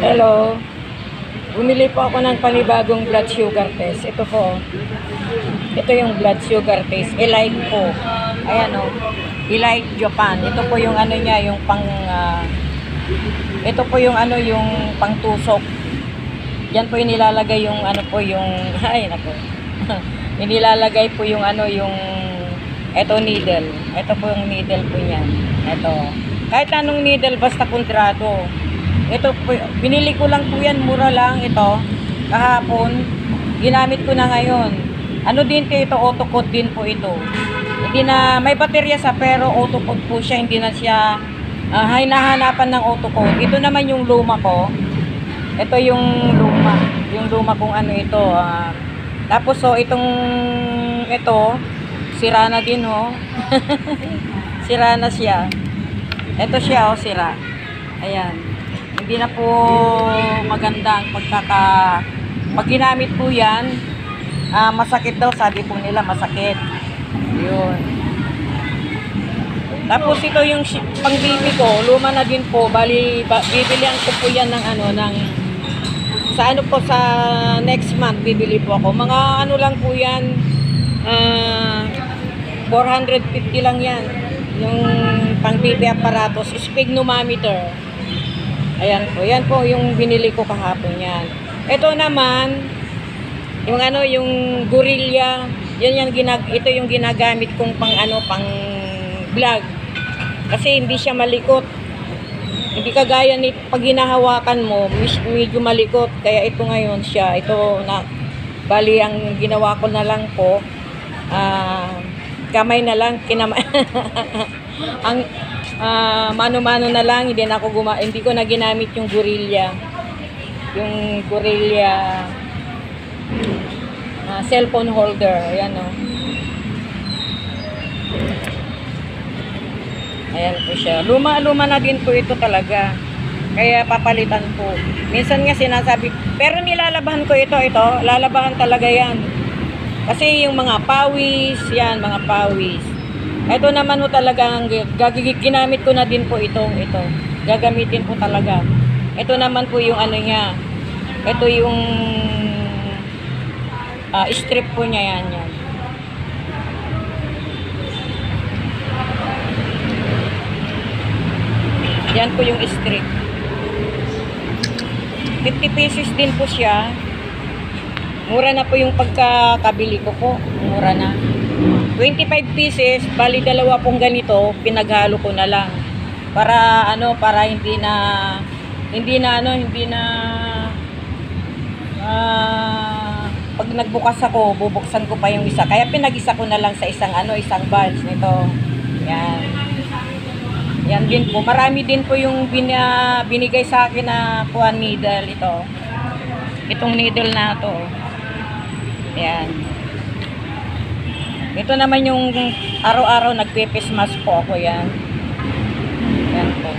Hello. Bumili po ako ng panibagong blood sugar test. Ito po. Ito yung blood sugar test. Elite po. Ayan o. Elite Japan. Ito po yung ano niya, yung pang... ah, ito po yung ano, yung pangtusok. Yan po yung nilalagay yung ano po yung... Ay, nako. Inilalagay po yung ano, yung... Ito needle. Ito po yung needle po niyan. Ito. Kahit anong needle, basta kontrado. Ito po, binili ko lang po yan, mura lang ito. Kahapon, ginamit ko na ngayon. Ano din po ito, auto-code din po ito. Hindi na, may baterya sa pero auto-code po siya, hindi na siya uh, hinahanapan ng auto-code. Ito naman yung luma ko. Ito yung luma. Yung luma kung ano ito. ah. tapos so, itong, ito, sira na din ho. sira na siya. Ito siya oh, sira. Ayan hindi na po maganda ang pagkaka pag ginamit po yan ah, masakit daw sabi po nila masakit. Yun. Tapos ito yung pang ko luma na din po. Bali ba, bibilihan ko po yan ng ano ng sa ano po sa next month bibili po ako. Mga ano lang po yan ah 450 lang yan. Yung pang baby apparatus sphygmometer Ayan po, yan po yung binili ko kahapon yan. Ito naman, yung ano, yung gorilla, yan yan ginag ito yung ginagamit kong pang ano, pang vlog. Kasi hindi siya malikot. Hindi kagaya ni pag hinahawakan mo, medyo malikot. Kaya ito ngayon siya, ito na bali ang ginawa ko na lang po, ah, kamay na lang kinamay. ang ah, mano-mano na lang, hindi na ako guma hindi ko na ginamit yung gorilla. Yung gorilla ah, cellphone holder, ayan oh. Ayan po siya. Luma-luma na din po ito talaga. Kaya papalitan po. Minsan nga sinasabi, pero nilalabahan ko ito, ito, lalabahan talaga yan. Kasi yung mga pawis, yan, mga pawis. Ito naman po talaga, ang ginamit ko na din po ito, ito. Gagamitin po talaga. Ito naman po yung ano niya. Ito yung ah, strip po niya yan, yan. Yan po yung strip. 50 pesos din po siya. Mura na po yung pagkakabili ko po. Mura na. 25 pieces, bali dalawa pong ganito, pinaghalo ko na lang. Para ano, para hindi na hindi na ano, hindi na ah, pag nagbukas ako, bubuksan ko pa yung isa. Kaya pinag-isa ko na lang sa isang ano, isang bunch nito. Yan. Yan din po. Marami din po yung bina, binigay sa akin na kuha needle ito. Itong needle na to. Yan. Ito naman yung araw-araw nagpe-face mask po ako yan. Yan po.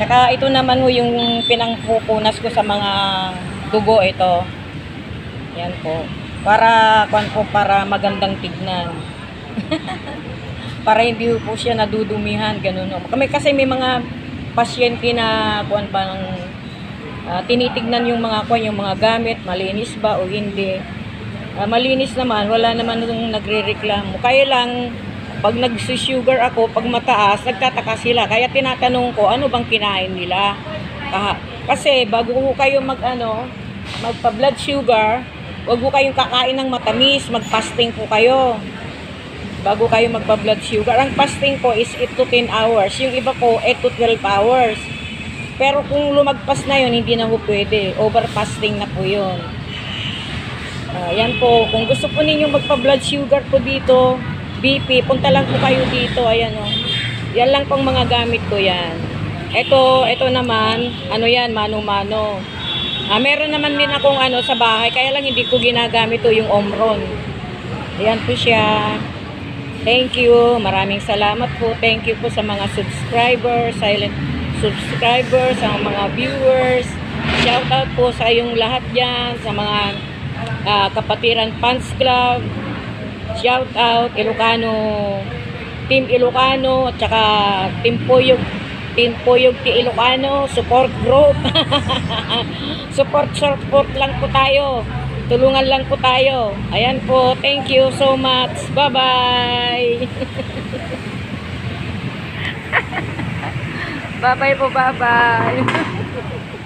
Tsaka ito naman po yung pinangpupunas ko sa mga dugo ito. Yan po. Para, kwan po, para magandang tignan. para hindi po siya nadudumihan, ganun. Kami kasi may mga pasyente na kuan bang ah, tinitignan yung mga kuan, yung mga gamit, malinis ba o hindi. Ah, malinis naman, wala naman nung nagre-reklamo. Kaya lang, pag nagsusugar ako, pag mataas, nagtataka sila. Kaya tinatanong ko, ano bang kinain nila? Ah, kasi bago ko kayo mag ano, magpa-blood sugar, wag ko kayong kakain ng matamis, mag-fasting po kayo. Bago kayo magpa-blood sugar. Ang fasting ko is 8 to 10 hours. Yung iba ko, 8 to 12 hours. Pero kung lumagpas na yun, hindi na po pwede. Over fasting na po yun. Ah, yan po. Kung gusto po ninyo magpa-blood sugar po dito, BP, punta lang po kayo dito. Ayan o. Yan lang pong mga gamit ko yan. Ito, ito naman, ano yan, mano-mano. Ah, meron naman din akong ano sa bahay, kaya lang hindi ko ginagamit to yung Omron. Ayan po siya. Thank you. Maraming salamat po. Thank you po sa mga subscribers, silent subscribers, sa mga viewers. Shout out po sa yung lahat dyan, sa mga ah, Kapatiran Fans Club. Shout out Ilocano, Team Ilocano, at saka Team Poyog, Team Poyog ti Ilocano, support group. support, support lang po tayo. Tulungan lang po tayo. Ayan po. Thank you so much. Bye-bye. bye-bye po, bye-bye.